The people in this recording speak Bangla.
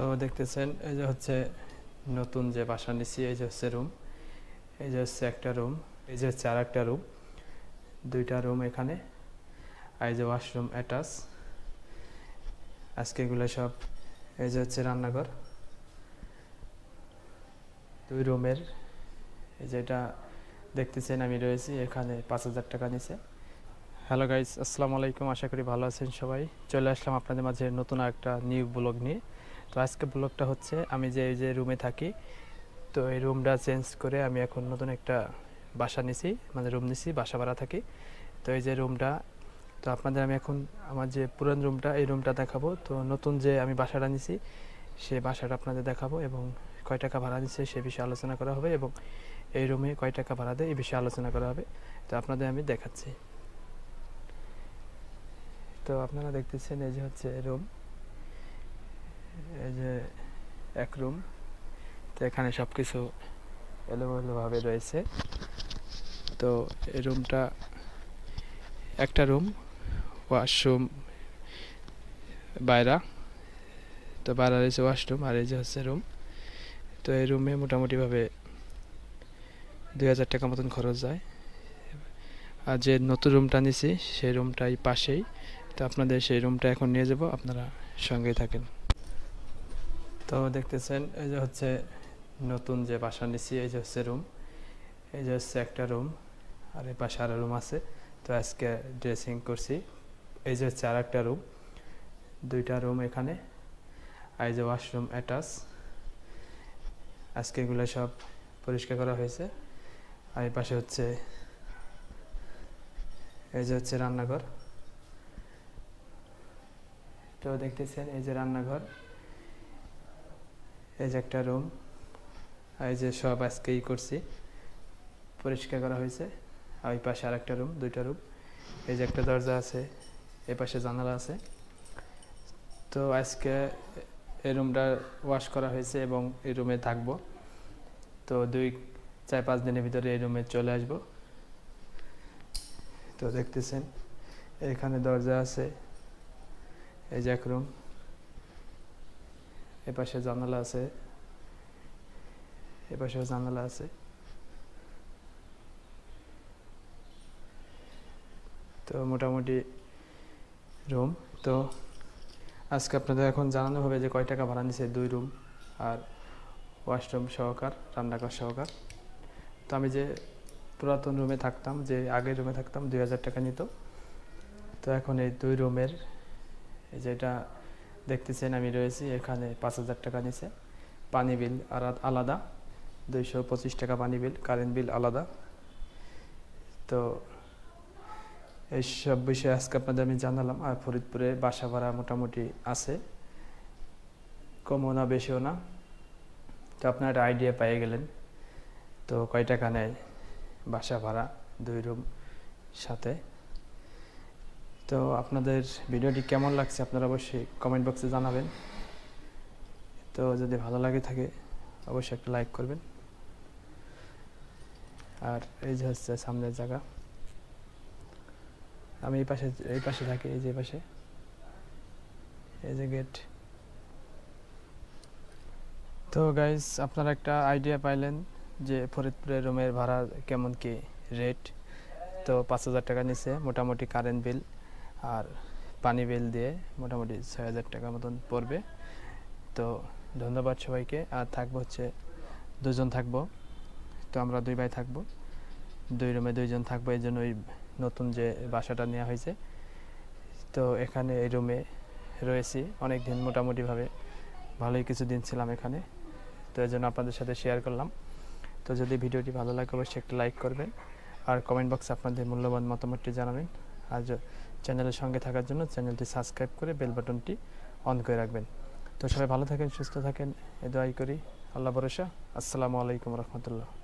তো দেখতেছেন, এই যে হচ্ছে নতুন যে বাসা নিচ্ছি এই যে হচ্ছে রুম এই যে হচ্ছে একটা রুম এই যে হচ্ছে আর একটা রুম দুইটা রুম এখানে, আর এই যে ওয়াশরুম অ্যাটাচ আজকে এগুলো সব, এই যে হচ্ছে রান্নাঘর, দুই রুমের, এই যেটা দেখতেছেন, আমি রয়েছি এখানে পাঁচ হাজার টাকা নিছে। হ্যালো গাইজ আসসালামু আলাইকুম, আশা করি ভালো আছেন সবাই। চলে আসলাম আপনাদের মাঝে নতুন একটা নিউ ব্লগ নিয়ে। তো আজকে ব্লগটা হচ্ছে, আমি যে এই যে রুমে থাকি, তো এই রুমটা চেঞ্জ করে আমি এখন নতুন একটা বাসা নিছি মানে রুম নিছি, বাসা ভাড়া থাকি। তো এই যে রুমটা তো আপনাদের আমি এখন আমার যে পুরান রুমটা এই রুমটা দেখাবো। তো নতুন যে আমি বাসাটা নিছি, সে বাসাটা আপনাদের দেখাবো এবং কয় টাকা ভাড়া দিচ্ছে সে বিষয়ে আলোচনা করা হবে এবং এই রুমে কয় টাকা ভাড়া দেয় এই বিষয়ে আলোচনা করা হবে। তো আপনাদের আমি দেখাচ্ছি। তো আপনারা দেখতেছেন এই যে হচ্ছে রুম এই যে এক রুম তো এখানে সব কিছু এলোমেলোভাবে রয়েছে। তো এই রুমটা একটা রুম ওয়াশরুম বাইরা। তো বাইরা রয়েছে ওয়াশরুম আর এই যে হচ্ছে রুম তো এই রুমে মোটামুটিভাবে দুই হাজার টাকা মতন খরচ যায়। আর যে নতুন রুমটা নিছি, সেই রুমটাই পাশেই। তো আপনাদের সেই রুমটা এখন নিয়ে যাব, আপনারা সঙ্গেই থাকেন। তো দেখতেছেন, এই যে হচ্ছে নতুন যে বাসা নিছি, এই যে হচ্ছে রুম এই যে হচ্ছে একটা রুম আর এই পাশে আরও রুম আছে। তো আজকে ড্রেসিং করছি। এই যে হচ্ছে আর একটা রুম দুইটা রুম এখানে, আর এই যে ওয়াশরুম অ্যাটাচ আজকে এগুলো সব পরিষ্কার করা হয়েছে। আর এই পাশে হচ্ছে, এই যে হচ্ছে রান্নাঘর। তো দেখতেছেন, এই যে রান্নাঘর। এই যে একটা রুম এই যে সব আজকেই করছি। পরিষ্কার করা হয়েছে। আর ওই পাশে আর একটা রুম দুইটা রুম এই যে একটা দরজা আছে, এ পাশে জানালা আছে। তো আজকে এই রুমটা ওয়াশ করা হয়েছে এবং এই রুমে থাকব। তো দুই, চার, পাঁচ দিনের ভিতরে এই রুমে চলে আসব। তো দেখতেছেন, এখানে দরজা আছে। এই যে এক রুম এ পাশে জানালা আছে। এ পাশেও জানালা আছে। তো মোটামুটি রুম। তো আজকে আপনাদের এখন জানানো হবে যে কয় টাকা ভাড়া নিছে দুই রুম আর ওয়াশরুম সহকার, রান্নাঘর সহকার। তো আমি যে পুরাতন রুমে থাকতাম, যে আগের রুমে থাকতাম, দুই হাজার টাকা নিত। তো এখন এই দুই রুমের যেটা দেখতেছেন, আমি রয়েছি এখানে পাঁচ হাজার টাকা নিছে পানি বিল আর আলাদা, দুইশো পঁচিশ টাকা পানি বিল, কারেন্ট বিল আলাদা। তো এইসব বিষয়ে আজকে আপনাদের আমি জানালাম, আর ফরিদপুরে বাসা ভাড়া মোটামুটি আছে। কমও না, বেশিও না। তো আপনার একটা আইডিয়া পেয়ে গেলেন। তো কয় টাকা নেয় বাসা ভাড়া দুই রুম সাথে? তো আপনাদের ভিডিওটি কেমন লাগছে আপনারা অবশ্যই কমেন্ট বক্সে জানাবেন। তো যদি ভালো লাগে থাকে, অবশ্যই একটা লাইক করবেন। আর এই যে হচ্ছে সামনের জায়গা। আমি এই পাশে এই পাশে থাকি, এই যে পাশে। এই যে গেট তো গাইজ আপনারা একটা আইডিয়া পাইলেন যে ফরিদপুরের রুমের ভাড়া কেমন কি রেট তো পাঁচ হাজার টাকা নিচে মোটামুটি কারেন্ট বিল আর পানি বিল দিয়ে মোটামুটি ছয় হাজার টাকা মতন পড়বে। তো ধন্যবাদ সবাইকে। আর থাকব হচ্ছে দুজন থাকব। তো আমরা দুই ভাই থাকব। দুই রুমে দুইজন থাকব। এই জন্য ওই নতুন যে বাসাটা নেওয়া হয়েছে। তো এখানে এই রুমে রয়েছি। অনেক দিন মোটামুটিভাবে ভালোই কিছু দিন ছিলাম এখানে। তো এই জন্য আপনাদের সাথে শেয়ার করলাম। তো যদি ভিডিওটি ভালো লাগে, অবশ্যই একটা লাইক করবেন। আর কমেন্ট বক্সে আপনাদের মূল্যবান মতামতটি জানাবেন। আর চ্যানেলের সঙ্গে থাকার জন্য চ্যানেলটি সাবস্ক্রাইব করে বেল বাটনটি অন করে রাখবেন। তো সবাই ভালো থাকেন, সুস্থ থাকেন, এ দোয়াই করি। আল্লাহ ভরসা। আসসালামু আলাইকুম রহমতুল্লাহ।